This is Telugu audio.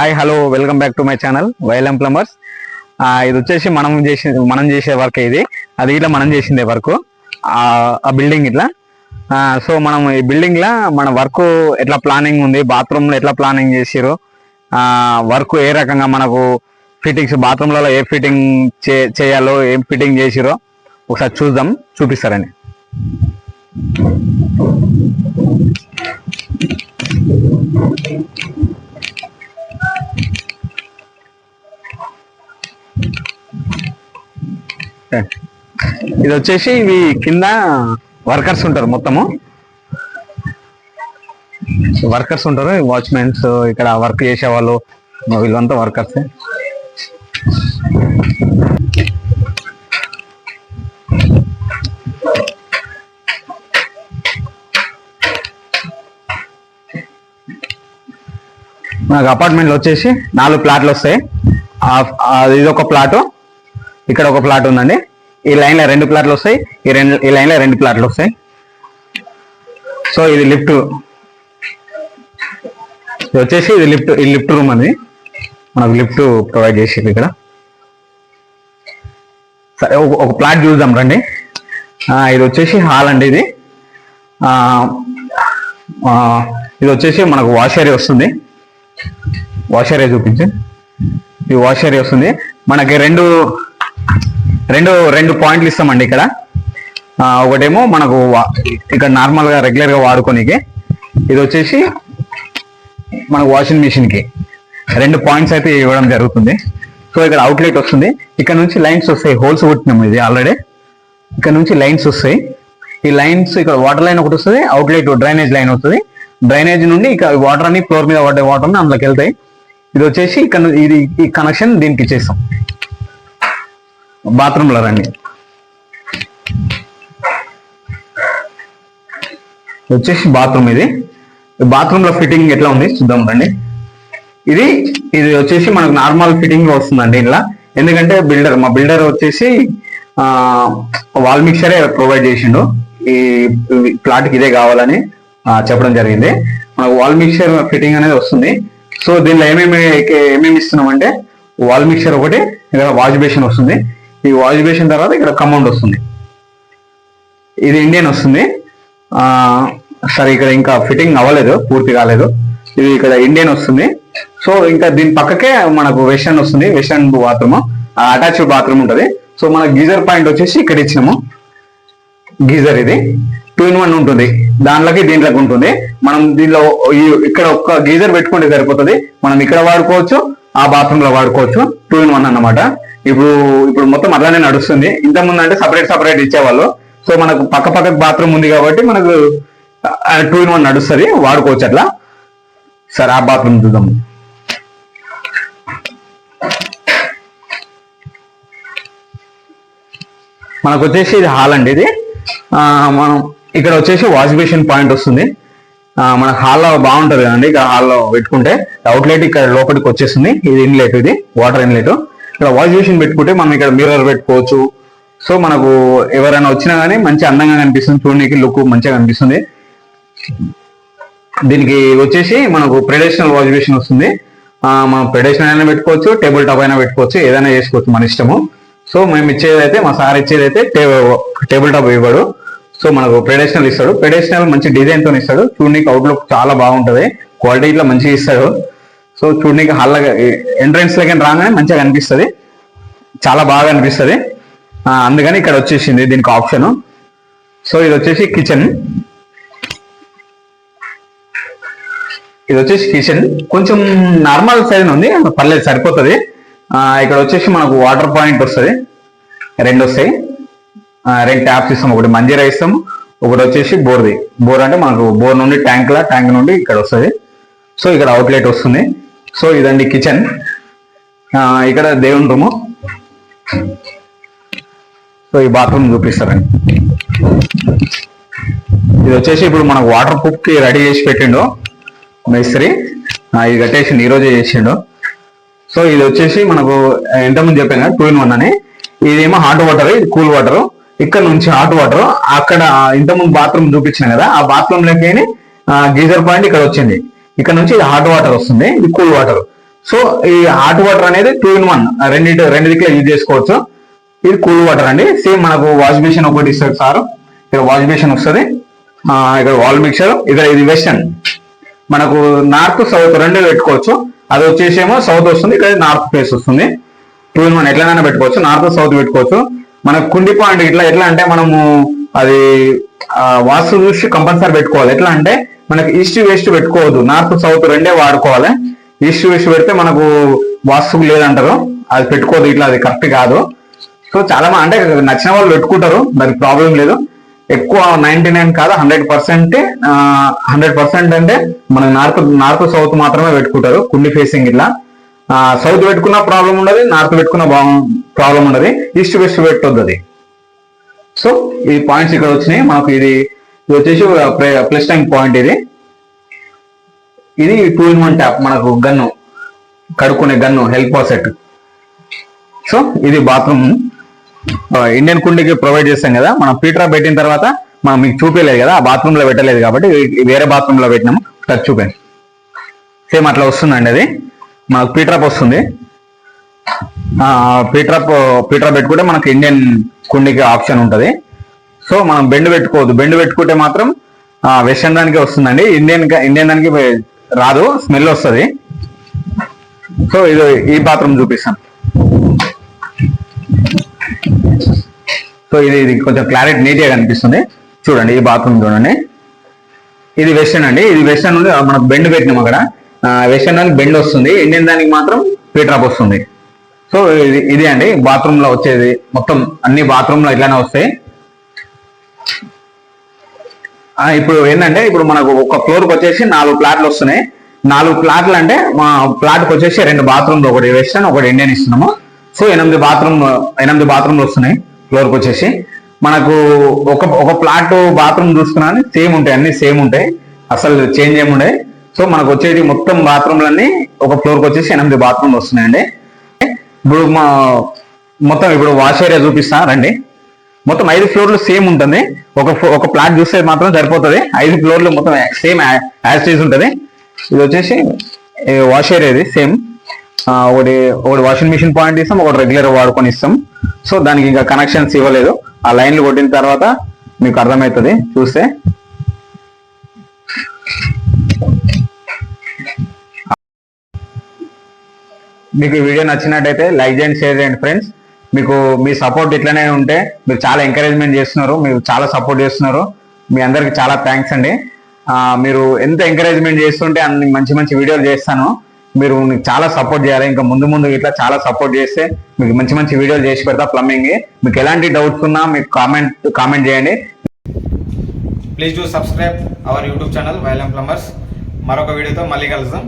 Hi hello welcome back to my channel YLM plumbers. ఇది వచ్చేసి మనం చేసే మనం చేసే వర్క్ ఇది. అది ఇట్లా మనం చేసిందే వర్క్. ఆ బిల్డింగ్ ఇట్లా. సో మనం ఈ బిల్డింగ్లో మన వర్క్ ఎట్లా ప్లానింగ్ ఉంది బాత్రూమ్లో ఎట్లా ప్లానింగ్ చేసిరు వర్క్ ఏ రకంగా మనకు ఫిట్టింగ్స్ బాత్రూమ్లలో ఏ ఫిట్టింగ్ చేయాలో ఏం ఫిట్టింగ్ చేసిరో ఒకసారి చూద్దాం చూపిస్తారని. ఇది వచ్చేసి ఇవి కింద వర్కర్స్ ఉంటారు మొత్తము. వర్కర్స్ ఉంటారు వాచ్మెన్స్ ఇక్కడ వర్క్ చేసే వాళ్ళు వీళ్ళంతా వర్కర్స్. మనకు అపార్ట్మెంట్లు వచ్చేసి నాలుగు ప్లాట్లు వస్తాయి. ఆ- ఇది ఒక ప్లాటు. ఇక్కడ ఒక ప్లాట్ ఉందండి. ఈ లైన్లో రెండు ప్లాట్లు వస్తాయి. ఈ రెండు ఈ లైన్లో రెండు ప్లాట్లు వస్తాయి. సో ఇది లిఫ్ట్. ఇది వచ్చేసి ఇది లిఫ్ట్ ఇది లిఫ్ట్ రూమ్ అది మనకు లిఫ్ట్ ప్రొవైడ్ చేసేది ఇక్కడ. సరే ఒక- ప్లాట్ చూద్దాం రండి. ఇది వచ్చేసి హాల్ అండి ఇది. ఇది వచ్చేసి మనకు వాష్ ఏరియా వస్తుంది. వాష్ ఏరియా చూపించు. ఇది వాష్ ఏరియా వస్తుంది. మనకి రెండు రెండు రెండు పాయింట్లు ఇస్తామండి ఇక్కడ. ఒకటేమో మనకు ఇక్కడ నార్మల్గా రెగ్యులర్గా వాడుకోనికి. ఇది వచ్చేసి మన వాషింగ్ మిషన్కి. రెండు పాయింట్స్ అయితే ఇవ్వడం జరుగుతుంది. సో ఇక్కడ అవుట్లెట్ వస్తుంది. ఇక్కడ నుంచి లైన్స్ వస్తాయి. హోల్స్ కొట్టినాము ఇది ఆల్రెడీ ఇక్కడ నుంచి లైన్స్ వస్తాయి. ఈ లైన్స్ ఇక్కడ వాటర్ లైన్ ఒకటి వస్తుంది అవుట్లెట్ డ్రైనేజ్ లైన్ వస్తుంది. డ్రైనేజ్ నుండి ఇక వాటర్ అన్ని ఫ్లోర్ మీద పడ్డే వాటర్ అందులోకి వెళ్తాయి. ఇది వచ్చేసి ఇక్కడ ఇది ఈ కనెక్షన్ దీనికి ఇచ్చేస్తాం. బాత్రూంలో రండి. వచ్చేసి బాత్రూమ్ ఇది. బాత్రూమ్లో ఫిట్టింగ్ ఎట్లా ఉంది చూద్దాం రండి. ఇది ఇది వచ్చేసి మనకు నార్మల్ ఫిట్టింగ్ వస్తుందండి ఇలా ఎందుకంటే బిల్డర్ మా బిల్డర్ వచ్చేసి వాల్ మిక్సరే ప్రొవైడ్ చేసిండు. ఈ ప్లాట్కి ఇదే కావాలని చెప్పడం జరిగింది. మనకు వాల్ మిక్సర్ ఫిట్టింగ్ అనేది వస్తుంది. సో దీనిలో ఏమేమి ఏమేమి ఇస్తున్నాం అంటే వాల్ మిక్సర్ ఒకటి ఇక్కడ వాష్ బేసిన్ వస్తుంది. ఈ వాష్ బేషన్ తర్వాత ఇక్కడ కమౌండ్ వస్తుంది. ఇది ఇండియన్ వస్తుంది. సరే ఇక్కడ ఇంకా ఫిట్టింగ్ అవ్వలేదు పూర్తి కాలేదు. ఇది ఇక్కడ ఇండియన్ వస్తుంది. సో ఇంకా దీని పక్కకే మనకు వెస్టర్న్ వస్తుంది. వెస్టర్న్ బాత్రూమ్ అటాచ్డ్ బాత్రూమ్ ఉంటుంది. సో మన గీజర్ పాయింట్ వచ్చేసి ఇక్కడ ఇచ్చినాము. గీజర్ ఇది. టూ ఇన్ వన్ ఉంటుంది. దాంట్లోకి దీంట్లోకి ఉంటుంది. మనం దీనిలో ఇక్కడ ఒక్క గీజర్ పెట్టుకుంటే సరిపోతుంది. మనం ఇక్కడ వాడుకోవచ్చు ఆ బాత్రూమ్లో వాడుకోవచ్చు. టూ ఇన్ వన్ అన్నమాట. ఇప్పుడు ఇప్పుడు మొత్తం అలానే నడుస్తుంది. ఇంత ముందు అంటే సపరేట్ సపరేట్ ఇచ్చేవాళ్ళు. సో మనకు పక్క పక్కకు బాత్రూమ్ ఉంది కాబట్టి మనకు టూ ఇన్ వన్ నడుస్తుంది. వాడుకోవచ్చు అట్లా. సరే ఆ బాత్రూమ్ చూద్దాం. మనకు వచ్చేసి ఇది హాల్ అండి ఇది. మనం ఇక్కడ వచ్చేసి వాష్ బేసిన్ పాయింట్ వస్తుంది. మనకు మన హాల్లో బాగుంటుంది కదండి. ఇక హాల్లో పెట్టుకుంటే. అవుట్లెట్ ఇక్కడ లోపలికి వచ్చేస్తుంది. ఇది ఇన్లెట్ ఇది. వాటర్ ఇన్లెట్ ఇక్కడ వాష్ బేసిన్ పెట్టుకుంటే మనం ఇక్కడ మిర్రర్ పెట్టుకోవచ్చు. సో మనకు ఎవరైనా వచ్చినా కానీ మంచి అందంగా కనిపిస్తుంది. చూడడానికి లుక్ మంచిగా కనిపిస్తుంది. దీనికి వచ్చేసి మనకు ప్రెడేషనల్ వాష్ బేసిన్ వస్తుంది. మనం ప్రెడిషనల్ అయినా పెట్టుకోవచ్చు టేబుల్ టాప్ అయినా పెట్టుకోవచ్చు ఏదైనా చేసుకోవచ్చు మన ఇష్టము. సో మేము ఇచ్చేది అయితే మా సార్ ఇచ్చేది అయితే టేబుల్ టాప్ ఇవ్వడు. సో మనకు ప్రెడిషనల్ ఇస్తాడు. ప్రెడేషనల్ మంచి డిజైన్తో ఇస్తాడు. చూడడానికి అవుట్లుక్ చాలా బాగుంటుంది. క్వాలిటీ ఇట్లా మంచిగా ఇస్తాడు. సో చూడడానికి హల్లగా ఎంట్రన్స్ లకి రాగానే మంచిగా అనిపిస్తుంది చాలా బాగా అనిపిస్తుంది. అందుకని ఇక్కడ వచ్చేసింది దీనికి ఆప్షన్ సో ఇది వచ్చేసి కిచెన్ ఇది వచ్చేసి కిచెన్ కొంచెం నార్మల్ సైజ్ ఉంది పర్లేదు సరిపోతుంది. ఇక్కడ వచ్చేసి మనకు వాటర్ పాయింట్ వస్తుంది. రెండు వస్తాయి. రెండు ట్యాప్స్ ఇస్తాం. ఒకటి మంజీరా ఇస్తాం. ఒకటి వచ్చేసి బోర్ది. బోర్ అంటే మనకు బోర్ నుండి ట్యాంక్లా ట్యాంక్ నుండి ఇక్కడ వస్తుంది. సో ఇక్కడ అవుట్లెట్ వస్తుంది. సో ఇదండి కిచెన్. ఇక్కడ దేవుని రూము. సో ఈ బాత్రూమ్ చూపిస్తారండి. ఇది వచ్చేసి ఇప్పుడు మనకు వాటర్ ప్రూఫ్కి రెడీ చేసి పెట్టిండు మేస్త్రి. ఇది కట్టేసి ఈ రోజే చేసిండు. సో ఇది వచ్చేసి మనకు ఎంతమంది చెప్పాను కదా టూ ఇన్ వన్ అని. ఇదేమో హాట్ వాటర్ ఇది కూల్ వాటర్ ఇక్కడ నుంచి హాట్ వాటర్ అక్కడ ఇంతకుముందు బాత్రూమ్ చూపించిన కదా ఆ బాత్రూమ్లోకి గీజర్ పాయింట్ ఇక్కడ వచ్చింది. ఇక్కడ నుంచి ఇది హాట్ వాటర్ వస్తుంది ఇది కూల్ వాటర్ సో ఈ హాట్ వాటర్ అనేది టూ ఇన్ వన్ రెండింటి రెండు దిక్కులు యూజ్ చేసుకోవచ్చు. ఇది కూల్ వాటర్ అండి. సేమ్ మనకు వాష్ బేసిన్ ఒకటి ఇస్తారు సార్ ఇక్కడ వాష్ బేసిన్ వస్తుంది. ఇక్కడ వాల్ మిక్సర్ ఇక్కడ ఇది వెస్టర్న్ మనకు నార్త్ సౌత్ రెండు పెట్టుకోవచ్చు. అది వచ్చేసేమో సౌత్ వస్తుంది ఇక్కడ నార్త్ ఫేస్ వస్తుంది. టూ ఇన్ వన్ ఎట్లనైనా పెట్టుకోవచ్చు. నార్త్ సౌత్ పెట్టుకోవచ్చు. మనకు కుండి పాయింట్ ఇట్లా ఎట్లా అంటే మనము అది వాస్తు చూసి కంపల్సరీ పెట్టుకోవాలి. ఎట్లా అంటే మనకి ఈస్ట్ వెస్ట్ పెట్టుకోవద్దు. నార్త్ సౌత్ రెండే వాడుకోవాలి. ఈస్ట్ వెస్ట్ పెడితే మనకు వాస్తు లేదంటారు. అది పెట్టుకోవద్దు. ఇట్లా అది కరెక్ట్ కాదు. సో చాలా అంటే నచ్చిన వాళ్ళు పెట్టుకుంటారు. దానికి ప్రాబ్లం లేదు. ఎక్కువ నైన్టీ నైన్ కాదు హండ్రెడ్ పర్సెంట్ హండ్రెడ్ పర్సెంట్ అంటే మన నార్త్ నార్త్ సౌత్ మాత్రమే పెట్టుకుంటారు. కుండి ఫేసింగ్ ఇట్లా. సౌత్ పెట్టుకున్న ప్రాబ్లం ఉండదు నార్త్ పెట్టుకున్న ప్రాబ్లం ఉండదు. ఈస్ట్ వెస్ట్ పెట్టొద్దు అది. సో ఈ పాయింట్స్ ఇక్కడ వచ్చినాయి. మనకు ఇది ఇది వచ్చేసి ప్లస్ టైం పాయింట్ ఇది. ఇది టూ ఇన్ వన్ ట్యాప్ మనకు గన్ను కడుక్కునే గన్ను హెల్ప్ సెట్ సో ఇది బాత్రూమ్ ఇండియన్ కుండీకి ప్రొవైడ్ చేస్తాం కదా మనం పీటరా పెట్టిన తర్వాత మనం మీకు చూపించలేదు కదా ఆ బాత్రూమ్లో పెట్టలేదు కాబట్టి వేరే బాత్రూమ్లో పెట్టినాము టచ్ చూపండి సేమ్ అట్లా వస్తుందండి అది. మనకు పీట్రాప్ వస్తుంది. పీట్రాప్ పీట్రా పెట్టుకుంటే మనకు ఇండియన్ కుండీకి ఆప్షన్ ఉంటుంది. సో మనం బెండ్ పెట్టుకోవద్దు. బెండ్ పెట్టుకుంటే మాత్రం వెస్టర్న్ దానికి వస్తుందండి. ఇండియన్ ఇండియన్ దానికి రాదు. స్మెల్ వస్తుంది. సో ఇది ఈ బాత్రూమ్ చూపిస్తాను సో ఇది ఇది కొంచెం క్లారిటీ నీట్గా కనిపిస్తుంది. చూడండి ఈ బాత్రూమ్ చూడండి. ఇది వెస్టర్న్ అండి. ఇది వెస్టర్న్ నుండి మనకు బెండ్ పెట్టినాం అక్కడ. వెస్టర్న్ దానికి బెండ్ వస్తుంది. ఇండియన్ దానికి మాత్రం పీట్రాప్ వస్తుంది. సో ఇది ఇది అండి. బాత్రూమ్లో వచ్చేది మొత్తం అన్ని బాత్రూమ్లో ఇట్లానే వస్తాయి. ఇప్పుడు ఏంటంటే ఇప్పుడు మనకు ఒక ఫ్లోర్కి వచ్చేసి నాలుగు ప్లాట్లు వస్తున్నాయి. నాలుగు ప్లాట్లు అంటే మా ప్లాట్కి వచ్చేసి రెండు బాత్రూమ్లు ఒకటి వెస్టర్న్ ఒకటి ఇండియన్ ఇస్తున్నాము. సో ఎనిమిది బాత్రూమ్ ఎనిమిది బాత్రూమ్లు వస్తున్నాయి ఫ్లోర్కి వచ్చేసి మనకు ఒక ఒక ప్లాట్ బాత్రూమ్ చూసుకున్నా సేమ్ ఉంటాయి అన్ని సేమ్ ఉంటాయి. అసలు చేంజ్ ఏమి సో మనకు వచ్చేది మొత్తం బాత్రూమ్లన్నీ ఒక ఫ్లోర్కి వచ్చేసి ఎనిమిది బాత్రూమ్లు వస్తున్నాయండి. ఇప్పుడు మా మొత్తం ఇప్పుడు వాష్ ఏరియా చూపిస్తాను రండి. మొత్తం ఐదు ఫ్లోర్లు సేమ్ ఉంటుంది. ఒక ఒక ప్లాట్ చూస్తే మాత్రం సరిపోతుంది. ఐదు ఫ్లోర్లు మొత్తం సేమ్ యాజ్ టీజ్ ఉంటుంది. ఇది వచ్చేసి వాష్ ఏరియా ఇది సేమ్ ఒకటి ఒకటి వాషింగ్ మిషన్ పాయింట్ ఇస్తాం ఒకటి రెగ్యులర్ వాడుకొని ఇస్తాం. సో దానికి ఇంకా కనెక్షన్స్ ఇవ్వలేదు. ఆ లైన్లు కొట్టిన తర్వాత మీకు అర్థమవుతుంది. చూస్తే. మీకు ఈ వీడియో నచ్చినట్టయితే లైక్ చేయండి షేర్ చేయండి ఫ్రెండ్స్ మీకు మీ సపోర్ట్ ఇట్లనే ఉంటే మీరు చాలా ఎంకరేజ్మెంట్ చేస్తున్నారు మీరు చాలా సపోర్ట్ చేస్తున్నారు. మీ అందరికి చాలా థ్యాంక్స్ అండి. మీరు ఎంత ఎంకరేజ్మెంట్ చేస్తుంటే అన్ని మంచి మంచి వీడియోలు చేస్తాను. మీరు మీకు చాలా సపోర్ట్ చేయాలి. ఇంకా ముందు ముందు ఇట్లా చాలా సపోర్ట్ చేస్తే మీకు మంచి మంచి వీడియోలు చేసి పెడతా ప్లంబింగ్ మీకు ఎలాంటి డౌట్స్ ఉన్నా మీకు కామెంట్ కామెంట్ చేయండి. Please do subscribe our YouTube channel వైలం plumbers మరొక వీడియోతో మళ్ళీ కలుద్దాం.